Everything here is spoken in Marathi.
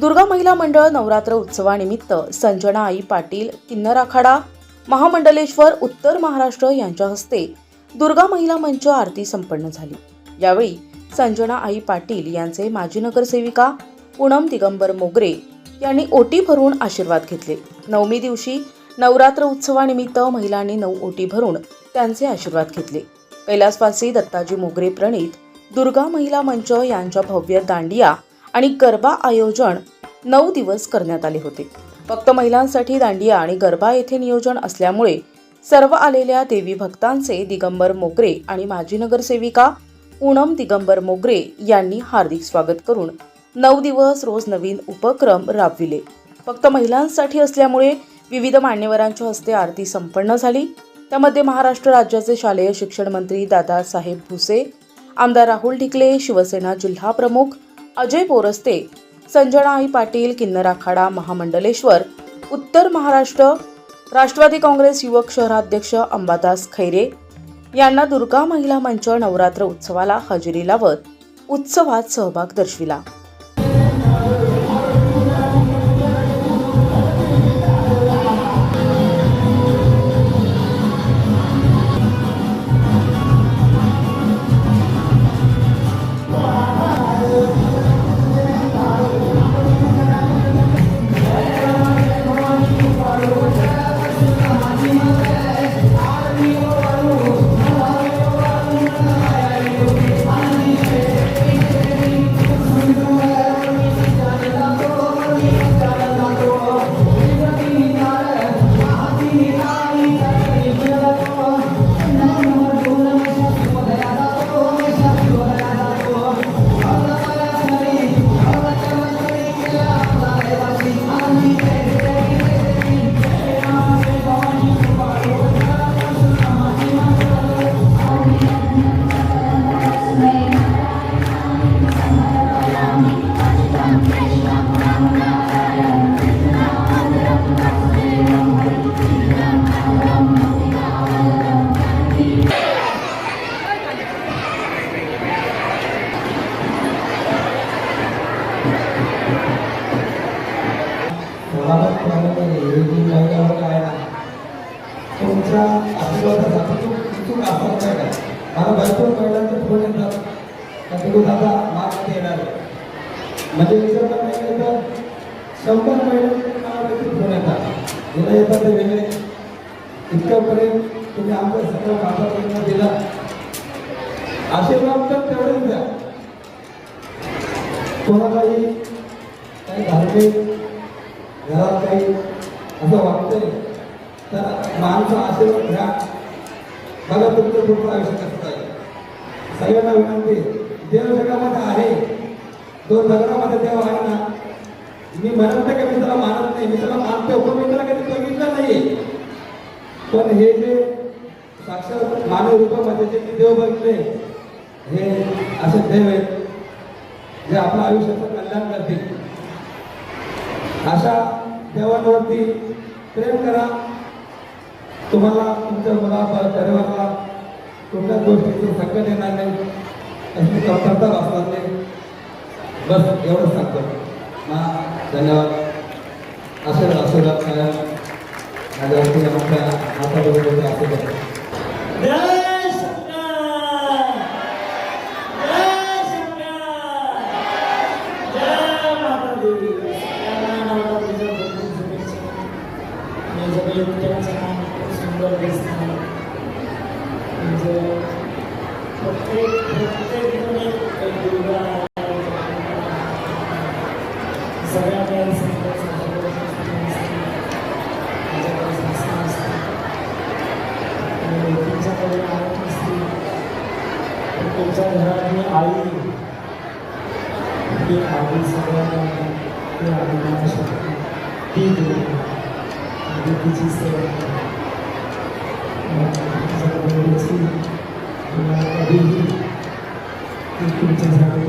दुर्गा महिला मंडळ नवरात्र उत्सवानिमित्त संजना आई पाटील किन्नर आखाडा महामंडलेश्वर उत्तर महाराष्ट्र यांच्या हस्ते दुर्गा महिला मंच आरती संपन्न झाली. यावेळी संजना आई पाटील यांचे माजी नगरसेविका पूनम दिगंबर मोगरे यांनी ओटी भरून आशीर्वाद घेतले. नवमी दिवशी नवरात्र उत्सवानिमित्त महिलांनी नऊ ओटी भरून त्यांचे आशीर्वाद घेतले. कैलासवासी दत्ताजी मोगरे प्रणित दुर्गा महिला मंच यांच्या भव्य दांडिया आणि गरबा आयोजन नऊ दिवस करण्यात आले होते. फक्त महिलांसाठी दांडिया आणि गरबा येथे नियोजन असल्यामुळे सर्व आलेल्या देवी भक्तांचे दिगंबर मोगरे आणि माजी नगरसेविका पूनम दिगंबर मोगरे यांनी हार्दिक स्वागत करून नऊ दिवस रोज नवीन उपक्रम राबविले. फक्त महिलांसाठी असल्यामुळे विविध मान्यवरांच्या हस्ते आरती संपन्न झाली. त्यामध्ये महाराष्ट्र राज्याचे शालेय शिक्षण मंत्री दादासाहेब भुसे आमदार राहुल ढिकले शिवसेना जिल्हा प्रमुख अजय पोरस्ते संजनाई पाटील किन्नर आखाडा महामंडलेश्वर उत्तर महाराष्ट्र राष्ट्रवादी काँग्रेस युवक शहराध्यक्ष अंबादास खैरे यांना दुर्गा महिला मंच नवरात्र उत्सवाला हजेरी लावत उत्सवात सहभाग दर्शविला. तुमच्या आशीर्वादासाठी खूप चूक असणार नाही का मला भरपूर महिलांचे फोन येतात. का तुम्ही दादा माग येणार म्हणजे विसरणार नाही तर शंभर महिन्यांचे मला देखील फोन येतात. तुला येतात ते वेगळे. इतक्यापर्यंत तुम्ही आमचं सगळं माता दिला. आशीर्वाद तर तेवढेच द्या. कोणालाही काही धार्मिक घरात काही असं वाटतंय तर माणसं आशीर्वाद घ्या. बघा तुमचं पुढचं आयुष्य कसं आहे सगळ्यांना विनंती देव जगामध्ये आहे. तो जगामध्ये देव आहे ना. मी म्हणत नाही का मी त्याला मानत नाही. मी त्याला मानतो पण मी त्याला कधी बघितलं नाही पण हे जे साक्षात मानव रूपामध्ये जे मी देव बघितले हे असे देव आहेत. जे आपल्या आयुष्याचं कल्याण करतील. अशा देवांवरती प्रेम करा. तुम्हाला तुमच्या मुला परिवाराला कुठल्याच गोष्टीचं संकट येणार नाही. अशी कमतरता भासणार नाही. बस एवढंच सांगतो. हा धन्यवाद. असेल आशीर्वाद माझ्या माझ्यावरती आमच्या हाताबरोबर आशीर्वाद. जय शंकर सुंदर दिसतं म्हणजे प्रत्येक प्रत्येक एक दुर्गा सगळ्या काही संस्था असते तुमच्याकडे आवड नसते तुमच्या घरातली आई ती आई सगळ्यांना ती आई ती तिची सेवा করেছি আমরা